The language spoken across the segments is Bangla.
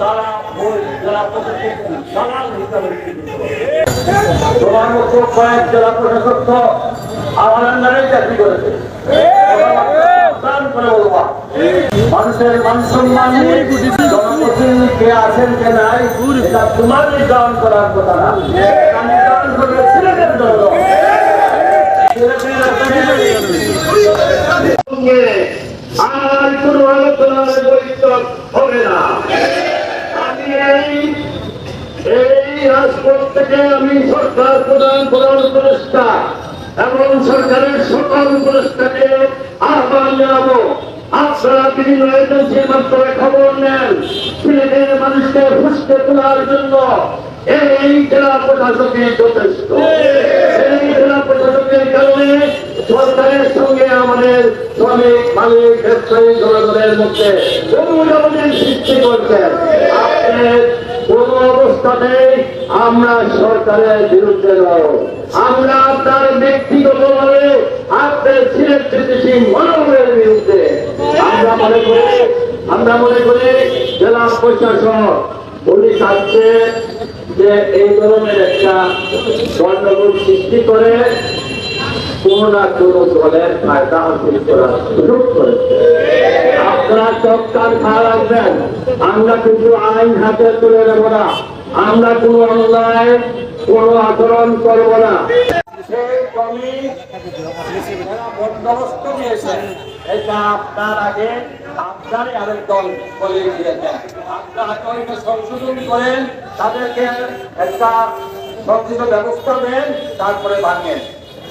তারা ওই জেলা চিহ্নিত করে। তোমার মতো কয়েক জেলা প্রশাসক তো আমার আন্ডারে চাকরি করেছে। মানুষের মান সম্মান কথা না। নির্ধারণ করবে দল সঙ্গে আর কোন আলোচনার বৈঠক হবে না আমি এই রাজপথ থেকে আমি সরকার প্রধান প্রধান উপদেষ্টা এবং সরকারের সকল উপদেষ্টাকে আহ্বান জানাব। আপনারা বিভিন্ন এজেন্সির মাধ্যমে খবর নেন সিলেটের মানুষকে ফুসকে তোলার জন্য। এই জেলা প্রশাসকই যথেষ্ট। এই জেলা প্রশাসকের কারণে সরকারের সঙ্গে আমাদের শ্রমিক মালিক, ব্যবসায়ী মধ্যে সৃষ্টি কোন আমরা সরকারের বিরুদ্ধে নয় আমরা আপনার আপনার বিরুদ্ধে। আমরা মনে করি, আমরা মনে করি জেলা প্রশাসন যে এই ধরনের একটা গণ্ডগোল সৃষ্টি করে। আমরা কিন্তু আইন হাতে তুলে নেব না। আমরা কোনো অন্যায়, কোনো আচরণ করব না। বন্দোবস্ত এটা আপনার আগে সংশোধন করেন তাদেরকে একটা সংশোধন ব্যবস্থা দেন, তারপরে ভাঙেন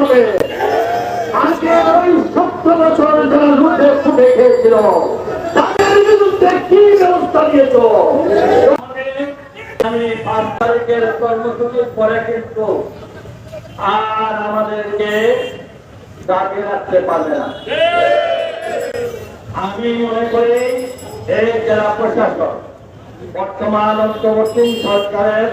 হবে আজকে ওই সত্তর বছর যারা লুটে ফুটে খেয়েছিল, তাদের বিরুদ্ধে কি ব্যবস্থা নিয়েছ? আমি পাঁচ তারিখের কর্মসূচির পরে কিন্তু আর আমাদেরকে দাবি রাখতে পারবে না। আমি মনে করি এই জেলা প্রশাসন বর্তমান অন্তর্বর্তী সরকারের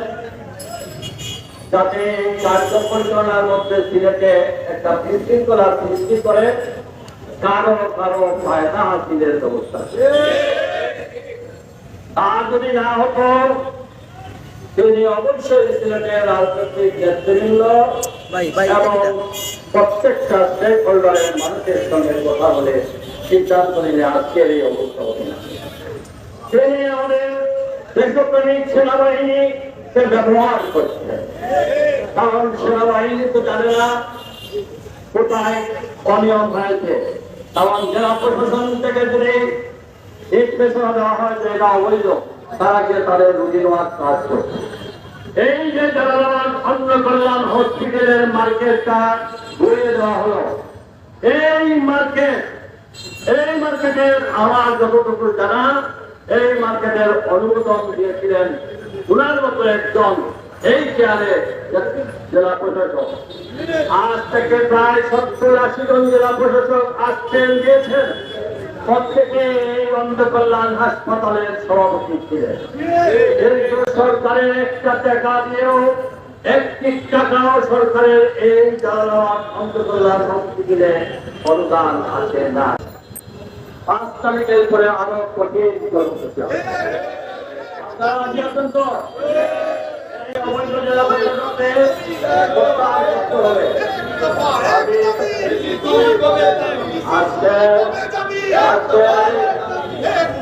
যাতে কার্য পরিচালনার মধ্যে সিলেটে একটা বিশৃঙ্খলা সৃষ্টি করে কারও কারও ফায়দা হাসিলের ব্যবস্থা তা যদি না হতো তিনি অবশ্যই সিলেটের রাজনৈতিক নেতৃবৃন্দ এবং প্রত্যেকটা স্টেক হোল্ডারের মানুষের সঙ্গে কথা বলে সিদ্ধান্ত নিলে আজকের এই অবস্থা হবে না। তিনি আমাদের দেশপ্রেমিক সেনাবাহিনী ব্যবহার করছে। কারণ সেনাবাহিনী তো জানে না কোথায় অনিয়ম হয়েছে। তখন জেলা প্রশাসন থেকে যদি নির্দেশনা দেওয়া হয় যে এটা অবৈধ। তারা গিয়ে তাদের রুগী নেওয়ার কাজ করছে। এই যে জালালাবাদ অন্ন কল্যাণ হসপিটালের মার্কেটটা ঘুরিয়ে দেওয়া হলো। এই মার্কেট, এই মার্কেটের আমার যতটুকু জানা, এই মার্কেটের অনুমোদন দিয়েছিলেন উনার মতো একজন এই চেয়ারে জেলা প্রশাসক। আজ থেকে প্রায় সত্তর আশি জন জেলা প্রশাসক আসছেন গিয়েছেন। প্রত্যেকে এই অন্ধ কল্যাণ হাসপাতালের সভাপতি ছিলেন। সরকারের একটা টাকা দিয়েও একটি টাকাও সরকারের এই জালালাবাদ অন্ধ কল্যাণ হসপিটালে অনুদান আসে না। পাঁচ তারিখের পরে আরও কঠিন কর্মসূচি হবে। আপনারা রাজি আছেন তো এই অবৈধ জেলা পরিষদে প্রত্যাহার করতে হবে। আমি আজকে আজকে